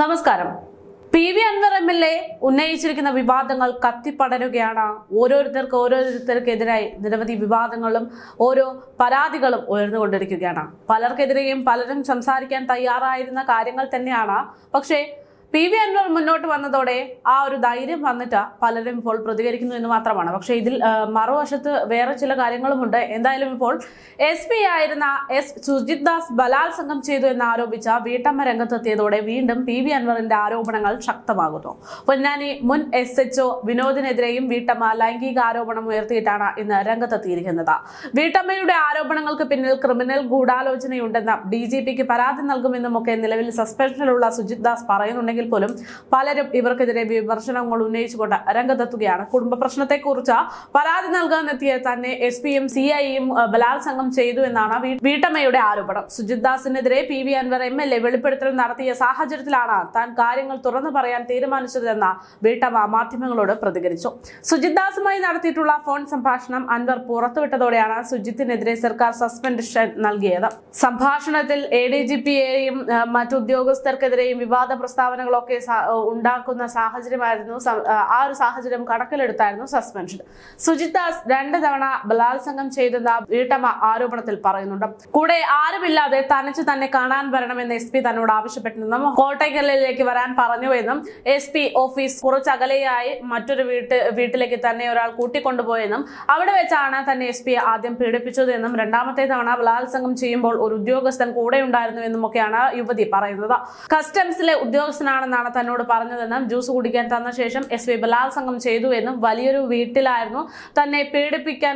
നമസ്കാരം. P V Anvar M L A ഉന്നയിച്ചിരിക്കുന്ന വിവാദങ്ങൾ കത്തിപ്പടരുകയാണ്. ഓരോരുത്തർക്ക് ഓരോരുത്തർക്കെതിരായി നിരവധി വിവാദങ്ങളും ഓരോ പരാതികളും ഉയർന്നുകൊണ്ടിരിക്കുകയാണ്. പലർക്കെതിരെയും പലരും സംസാരിക്കാൻ തയ്യാറായിരുന്ന കാര്യങ്ങൾ തന്നെയാണ്. പക്ഷേ പി വി അൻവർ മുന്നോട്ട് വന്നതോടെ ആ ഒരു ധൈര്യം വന്നിട്ട് പലരും ഇപ്പോൾ പ്രതികരിക്കുന്നു എന്ന് മാത്രമാണ്. പക്ഷേ ഇതിൽ മറുവശത്ത് വേറെ ചില കാര്യങ്ങളുമുണ്ട്. എന്തായാലും ഇപ്പോൾ എസ് പി ആയിരുന്ന എസ് സുജിത് ദാസ് ബലാത്സംഗം ചെയ്തു എന്ന് ആരോപിച്ച വീട്ടമ്മ രംഗത്തെത്തിയതോടെ വീണ്ടും പി വി അൻവറിന്റെ ആരോപണങ്ങൾ ശക്തമാകുന്നു. പൊന്നാനി മുൻ എസ് എച്ച്ഒ വിനോദിനെതിരെയും വീട്ടമ്മ ലൈംഗിക ആരോപണം ഉയർത്തിയിട്ടാണ് ഇന്ന് രംഗത്തെത്തിയിരിക്കുന്നത്. വീട്ടമ്മയുടെ ആരോപണങ്ങൾക്ക് പിന്നിൽ ക്രിമിനൽ ഗൂഢാലോചനയുണ്ടെന്നും ഡി ജി പിക്ക് പരാതി നൽകുമെന്നുമൊക്കെ നിലവിൽ സസ്പെൻഷനിലുള്ള സുജിത് ദാസ് പറയുന്നുണ്ടെങ്കിൽ പോലും പലരും ഇവർക്കെതിരെ വിമർശനങ്ങൾ ഉന്നയിച്ചുകൊണ്ട് രംഗത്തെത്തുകയാണ്. കുടുംബ പ്രശ്നത്തെക്കുറിച്ച് പരാതി നൽകാനെത്തിയ തന്നെ എസ് പിയും സി ഐയും ബലാത്സംഗം ചെയ്തു എന്നാണ് വീട്ടമ്മയുടെ ആരോപണം. Sujith ദാസിനെതിരെ P V Anvar M L A വെളിപ്പെടുത്തൽ നടത്തിയ സാഹചര്യത്തിലാണ് താൻ കാര്യങ്ങൾ തുറന്നു പറയാൻ തീരുമാനിച്ചതെന്ന വീട്ടമ്മ മാധ്യമങ്ങളോട് പ്രതികരിച്ചു. സുജിത് ദാസുമായി നടത്തിയിട്ടുള്ള ഫോൺ സംഭാഷണം അൻവർ പുറത്തുവിട്ടതോടെയാണ് സുജിത്തിനെതിരെ സർക്കാർ സസ്പെൻഷൻ നൽകിയത്. സംഭാഷണത്തിൽ എ ഡി ജി പിയെയും മറ്റു ഉദ്യോഗസ്ഥർക്കെതിരെയും വിവാദ പ്രസ്താവനകളൊക്കെ സ- ഉണ്ടാക്കുന്ന സാഹചര്യമായിരുന്നു. ആ ഒരു സാഹചര്യം കണക്കിലെടുത്തായിരുന്നു സസ്പെൻഷൻ. സുജിത് ദാസ് രണ്ട് തവണ ബലാത്സംഗം ചെയ്തെന്ന വീട്ടമ്മ ആരോപണത്തിൽ പറയുന്നുണ്ട്. കൂടെ ആരുമില്ലാതെ തനിച്ച് തന്നെ കാണാൻ വരണമെന്ന് എസ് പി തന്നോട് ആവശ്യപ്പെട്ടിരുന്നു. കോട്ടയ്ക്കലിലേക്ക് വരാൻ പറഞ്ഞുവെന്നും എസ് പി ഓഫീസ് കുറച്ചകലെയായി മറ്റൊരു വീട്ട് വീട്ടിലേക്ക് തന്നെ ഒരാൾ കൂട്ടിക്കൊണ്ടുപോയെന്നും അവിടെ വെച്ചാണ് തന്നെ എസ് പി ആദ്യം പീഡിപ്പിച്ചതെന്നും രണ്ടാമത്തെ തവണ ബലാത്സംഗം ചെയ്യുമ്പോൾ ഒരു ഉദ്യോഗസ്ഥൻ കൂടെ ഉണ്ടായിരുന്നു എന്നും ഒക്കെയാണ് യുവതി പറയുന്നത്. കസ്റ്റംസിലെ ഉദ്യോഗസ്ഥനാണെന്നാണ് തന്നോട് പറഞ്ഞതെന്നും ജ്യൂസ് കുടിക്കാൻ തന്ന ശേഷം എസ് വി ബലാത്സംഗം ചെയ്തു എന്നും വലിയൊരു വീട്ടിലായിരുന്നു തന്നെ പീഡിപ്പിക്കാൻ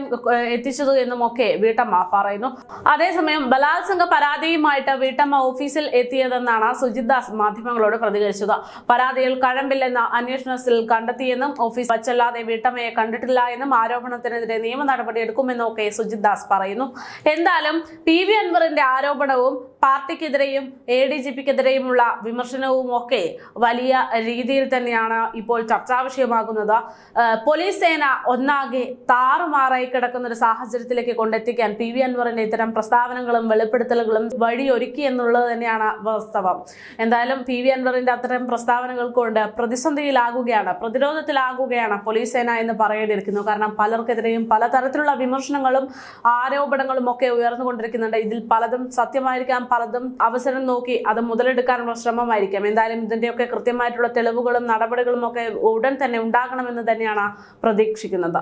എത്തിച്ചത് എന്നും ഒക്കെ വീട്ടമ്മ പറയുന്നു. അതേസമയം ബലാത്സംഗ പരാതിയുമായിട്ട് വീട്ടമ്മ ഓഫീസിൽ എത്തിയതെന്നാണ് സുജിത് ദാസ് മാധ്യമങ്ങളോട് പ്രതികരിച്ചത്. പരാതിയിൽ കഴമ്പില്ലെന്ന അന്വേഷണത്തിൽ കണ്ടെത്തിയെന്നും ഓഫീസ് വച്ചല്ലാതെ വീട്ടമ്മയെ കണ്ടിട്ടില്ല എന്നും ആരോപണത്തിനെതിരെ നിയമ നടപടി എടുക്കുമെന്നും ഒക്കെ സുജിത് ദാസ് പറയുന്നു. എന്തായാലും പി വി അൻവറിന്റെ ആരോപണവും പാർട്ടിക്കെതിരെയും എ ഡി ജി പിക്കെതിരെയുമുള്ള വിമർശനവും ഒക്കെ വലിയ രീതിയിൽ തന്നെയാണ് ഇപ്പോൾ ചർച്ചാ വിഷയമാകുന്നത്. പോലീസ് സേന ഒന്നാകെ താറുമാറായി കിടക്കുന്ന ഒരു സാഹചര്യത്തിലേക്ക് കൊണ്ടെത്തിക്കാൻ പി വി അൻവറിന്റെ ഇത്തരം പ്രസ്താവനകളും വെളിപ്പെടുത്തലുകളും വഴിയൊരുക്കി എന്നുള്ളത് തന്നെയാണ് വാസ്തവം. എന്തായാലും പി വി അൻവറിന്റെ അത്തരം പ്രസ്താവനകൾ കൊണ്ട് പ്രതിസന്ധിയിലാകുകയാണ് പ്രതിരോധത്തിലാകുകയാണ് പോലീസ് സേന എന്ന് പറയേണ്ടിയിരിക്കുന്നു. കാരണം പലർക്കെതിരെയും പലതരത്തിലുള്ള വിമർശനങ്ങളും ആരോപണങ്ങളും ഒക്കെ ഉയർന്നുകൊണ്ടിരിക്കുന്നുണ്ട്. ഇതിൽ പലതും സത്യമായിരിക്കാം പലതും അവസരം നോക്കി അത് മുതലെടുക്കാനുള്ള ശ്രമമായിരിക്കാം. എന്തായാലും ഇതിന്റെയൊക്കെ കൃത്യമായിട്ടുള്ള തെളിവുകളും നടപടികളും ഒക്കെ ഉടൻ തന്നെ ഉണ്ടാകണമെന്ന് തന്നെയാണ് പ്രതീക്ഷിക്കുന്നത്.